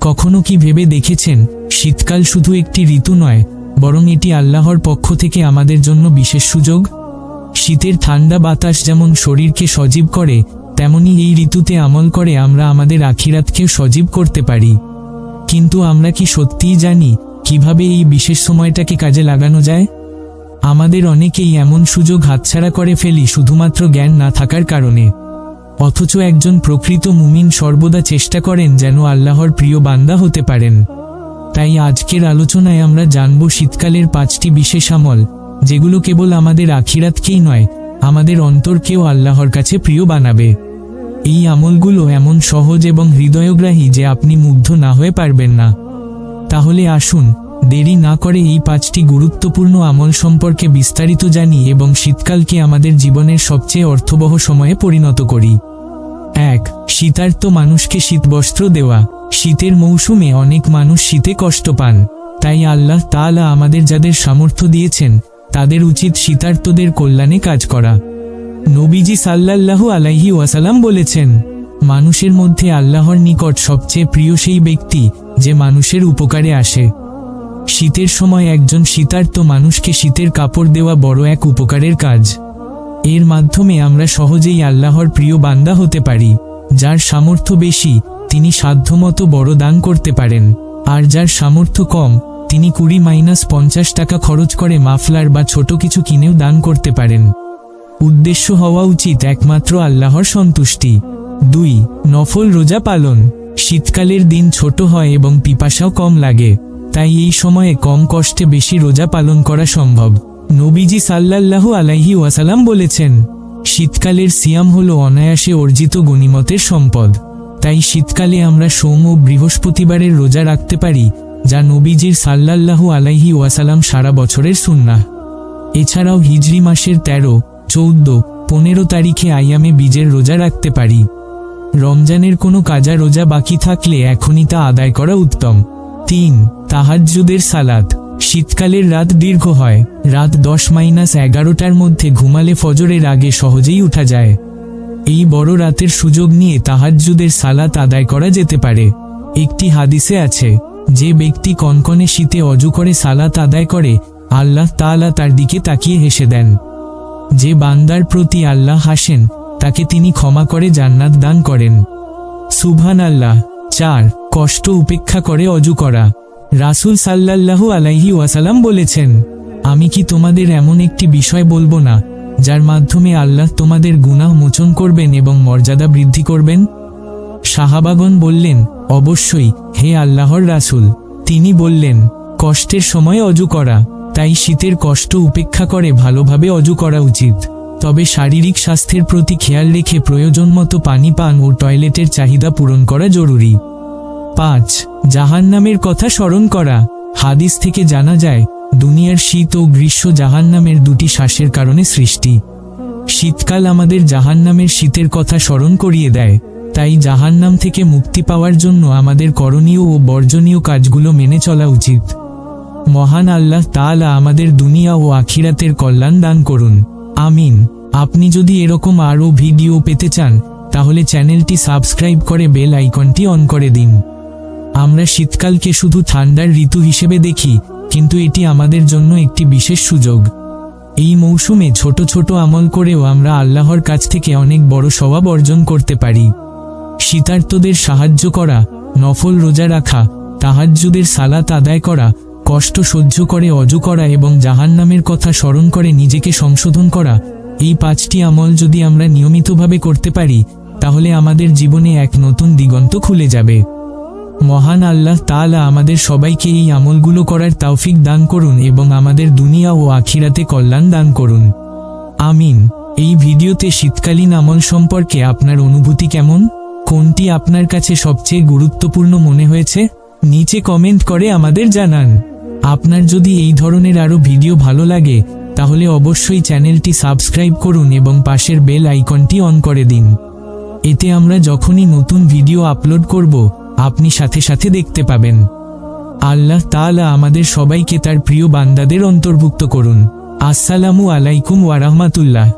কখনো কি ভেবে দেখেছেন, শীতকাল শুধু একটি ঋতু নয়, বরং এটি আল্লাহর পক্ষ থেকে আমাদের জন্য বিশেষ সুযোগ? শীতের ঠান্ডা বাতাস যেমন শরীরকে সজীব করে, তেমনি এই ঋতুতে আমল করে আমরা আমাদের আখিরাতকে সজীব করতে পারি। কিন্তু আমরা কি সত্যিই জানি কীভাবে এই বিশেষ সময়টাকে কাজে লাগানো যায়? আমাদের অনেকেই এমন সুযোগ হাতছাড়া করে ফেলি শুধুমাত্র জ্ঞান না থাকার কারণে। অথচ একজন প্রকৃত মুমিন সর্বদা চেষ্টা করেন যেন আল্লাহর প্রিয় বান্দা হতে পারেন। তাই আজকের আলোচনায় আমরা জানব শীতকালের পাঁচটি বিশেষ আমল, যেগুলো কেবল আমাদের আখিরাতকেই নয়, আমাদের অন্তরকেও আল্লাহর কাছে প্রিয় বানাবে। এই আমলগুলো এমন সহজ এবং হৃদয়গ্রাহী যে আপনি মুগ্ধ না হয়ে পারবেন না। তাহলে আসুন, দেরি না করে এই পাঁচটি গুরুত্বপূর্ণ আমল সম্পর্কে বিস্তারিত জানি এবং শীতকালকে আমাদের জীবনের সবচেয়ে অর্থবহ সময়ে পরিণত করি। এক শীতার্ত মানুষকে শীতবস্ত্র দেওয়া। শীতের মৌসুমে অনেক মানুষ শীতে কষ্ট পান। তাই আল্লাহ তাআলা আমাদের যাদের সামর্থ্য দিয়েছেন, তাদের উচিত শীতার্তদের কল্যাণে কাজ করা। নবীজি সাল্লাল্লাহু আলাইহি ওয়াসালাম বলেছেন, মানুষের মধ্যে আল্লাহর নিকট সবচেয়ে প্রিয় সেই ব্যক্তি যে মানুষের উপকারে আসে। শীতের সময় একজন শীতার্ত মানুষকে শীতের কাপড় দেওয়া বড় এক উপকারের কাজ। এর মাধ্যমে আমরা সহজেই আল্লাহর প্রিয় বান্দা হতে পারি, যার সামর্থ্য বেশি, তিনি সাধ্যমতো বড় দান করতে পারেন, আর যার সামর্থ্য কম, তিনি কুড়ি মাইনাস পঞ্চাশ টাকা খরচ করে মাফলার বা ছোট কিছু কিনেও দান করতে পারেন। উদ্দেশ্য হওয়া উচিত একমাত্র আল্লাহর সন্তুষ্টি। দুই, নফল রোজা পালন। শীতকালের দিন ছোট হয় এবং পিপাসাও কম লাগে, তাই এই সময়ে কম কষ্টে বেশি রোজা পালন করা সম্ভব। নবীজি সাল্লাল্লাহু আলাইহি ওয়াসালাম বলেছেন, শীতকালের সিয়াম হল অনায়াসে অর্জিত গণিমতের সম্পদ। তাই শীতকালে আমরা সোম ও বৃহস্পতিবারের রোজা রাখতে পারি, যা নবীজির সাল্লাল্লাহু আলাইহি ওয়াসালাম সারা বছরের সুন্না এছাড়াও হিজরি মাসের তেরো, চৌদ্দ, পনেরো তারিখে আইয়ামে বীজের রোজা রাখতে পারি। রমজানের কোনো কাজা রোজা বাকি থাকলে এখনই তা আদায় করা উত্তম। তিন, তাহাজ্জুদের সালাত। শীতকালের রাত দীর্ঘ হয়, রাত দশ মাইনাস এগারোটার মধ্যে ঘুমালে ফজরের আগে সহজেই উঠা যায়। এই বড় রাতের সুযোগ নিয়ে তাহাজ্জুদের সালাত আদায় করা যেতে পারে। একটি হাদিসে আছে, যে ব্যক্তি কনকনে শীতে অজু করে সালাত আদায় করে, আল্লাহ তাআলা তার দিকে তাকিয়ে হেসে দেন। যে বান্দার প্রতি আল্লাহ হাসেন, তাকে তিনি ক্ষমা করে জান্নাত দান করেন। সুভান আল্লাহ চার, কষ্ট উপেক্ষা করে অজু করা। রাসূল সাল্লাল্লাহু আলাইহি ওয়াসালাম বলেছেন, আমি কি তোমাদের এমন একটি বিষয় বলব না, যার মাধ্যমে আল্লাহ তোমাদের গুনাহ মোচন করবেন এবং মর্যাদা বৃদ্ধি করবেন? সাহাবাগন বললেন, অবশ্যই, হে আল্লাহর রাসূল। তিনি বললেন, কষ্টের সময় অজু করা, তাই শীতের কষ্ট উপেক্ষা করে ভালোভাবে অজু করা উচিত। তবে শারীরিক স্বাস্থ্যের প্রতি খেয়াল রেখে প্রয়োজন মতো পানি পান ও টয়লেটের চাহিদা পূরণ করা জরুরি। পাঁচ, জাহান্নামের কথা স্মরণ করা। হাদিস থেকে জানা যায়, দুনিয়ার শীত ও গ্রীষ্ম জাহান্নামের দুটি শ্বাসের কারণে সৃষ্টি। শীতকাল আমাদের জাহান্নামের শীতের কথা স্মরণ করিয়ে দেয়, তাই জাহান্নাম থেকে মুক্তি পাওয়ার জন্য আমাদের করণীয় ও বর্জনীয় কাজগুলো মেনে চলা উচিত। মহান আল্লাহ তাআলা আমাদের দুনিয়া ও আখিরাতের কল্যাণ দান করুন। আমিন। আপনি যদি এরকম আরও ভিডিও পেতে চান, তাহলে চ্যানেলটি সাবস্ক্রাইব করে বেল আইকনটি অন করে দিন। আমরা শীতকালকে শুধু ঠান্ডার ঋতু হিসেবে দেখি, কিন্তু এটি আমাদের জন্য একটি বিশেষ সুযোগ। এই মৌসুমে ছোট ছোট আমল করেও আমরা আল্লাহর কাছ থেকে অনেক বড় স্বভাব অর্জন করতে পারি। শীতার্তদের সাহায্য করা, নফল রোজা রাখা, তাহাজ্জুদের সালাত আদায় করা, কষ্ট সহ্য করে অজু করা এবং জাহান্নামের কথা স্মরণ করে নিজেকে সংশোধন করা, এই পাঁচটি আমল যদি আমরা নিয়মিতভাবে করতে পারি, তাহলে আমাদের জীবনে এক নতুন দিগন্ত খুলে যাবে। মহান আল্লাহ তাআলা আমাদের সবাইকে এই আমলগুলো করার তাওফিক দান করুন এবং আমাদের দুনিয়া ও আখিরাতে কল্যাণ দান করুন। আমিন। এই ভিডিওতে শীতকালীন আমল সম্পর্কে আপনার অনুভূতি কেমন? কোনটি আপনার কাছে সবচেয়ে গুরুত্বপূর্ণ মনে হয়েছে? নিচে কমেন্ট করে আমাদের জানান। আপনার যদি এই ধরনের আরও ভিডিও ভালো লাগে, তাহলে অবশ্যই চ্যানেলটি সাবস্ক্রাইব করুন এবং পাশের বেল আইকনটি অন করে দিন। এতে আমরা যখনই নতুন ভিডিও আপলোড করব আপনি সাথে সাথে দেখতে পাবেন। আল্লাহ তালা আমাদের সবাইকে তার প্রিয় বান্দাদের অন্তর্ভুক্ত করুন। আসসালামু আলাইকুম ওয়ারাহমাতুল্লাহ